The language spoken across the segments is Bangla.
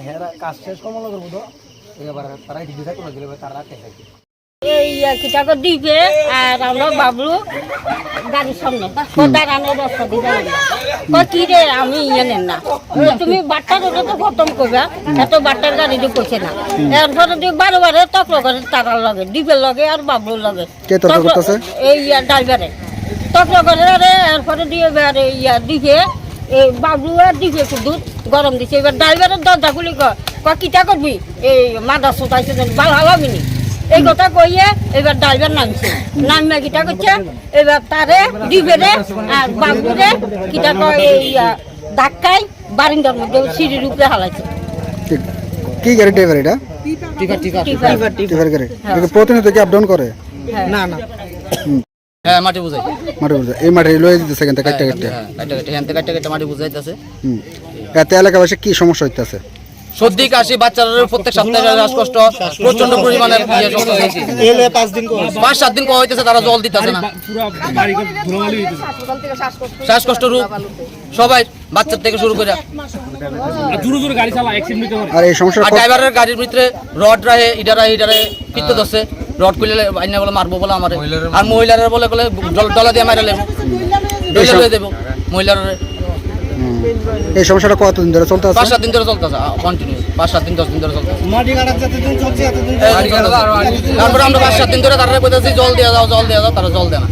করে কাজ শেষ কমল করব তো এবার তারা ডিসাইড করে দিলে তারা রাখতে থাকি এই কিটাকে দিবে? আর আমরা বাবলু গাড়ির সামনে। ও দাঁড়ানো রাস্তা দিবে? কি রে আমি ইয়ে নেন না। তুমি বাট্টার ওটা তো খতম করবে এত বাট্টার গাড়ি দিয়ে না। এরপরে দিয়ে বারে বারে তক্র করে তারার লগে ডিপের লগে আর বাবলুর লগে? এই ড্রাইভারে তক্র করে এরপরে দিয়ে ইয়া দিকে এই বাবলু আর দিকে শুধু গরম দিছে। এবার ড্রাইভারের দরজা খুলি কিটা করবি? এই মাদা সোতাইছে ভালো হলামিনি এই কথা কইয়ে এবার ড্রাইভার নামছে। নামে কিটা করছে? এবার তারে দিবেরে আর বাবুরে কিটা কয় এই ধাক্কায় বারিন্দার মধ্যে সিঁড়ির উপরে হালাইছে। কি গাড়ি ড্রাইভার এটা? প্রতিনিয়ত কি আপ ডাউন করে। না না। হ্যাঁ মাটি বুঝাই। মাঠে বুঝে এই মাঠে লয়ে দিতেছে কেন কাটতে কাটতে। হ্যাঁ কাটতে হ্যাঁ কাটতে কাটতে মাটি বুঝাইতেছে। হুম। এতে এলাকাবাসী কি সমস্যা হইতেছে? সর্দি কাশি বাচ্চাদের প্রত্যেক সপ্তাহে শ্বাসকষ্ট প্রচণ্ড পরিমাণে ইয়ে পাঁচ সাত দিন হইতেছে তারা জল দিতেছে না। শ্বাসকষ্ট রূপ সবাই বাচ্চার থেকে শুরু করে। আর এই সমস্যা ড্রাইভারের গাড়ির ভিতরে রড রাহে ইডা রাহে ইডা রাহে পিত্ত দছে রড কইলে আইনা বলে মারবো বলে আমার। আর মহিলার বলে বলে ডলা দিয়ে মারা লেবো। ডলা দিয়ে দেবো। মহিলার এই সমস্যাটা কতদিন ধরে চলতে আছে? পাঁচ সাত দিন ধরে চলতেছে কন্টিনিউ পাঁচ সাত দিন দশ দিন ধরে চলতেছে তারপরে আমরা পাঁচ সাত দিন ধরে তারা বলতেছি জল দিয়ে দাও জল দিয়ে দাও তারা জল দেয় না।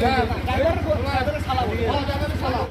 Yeah.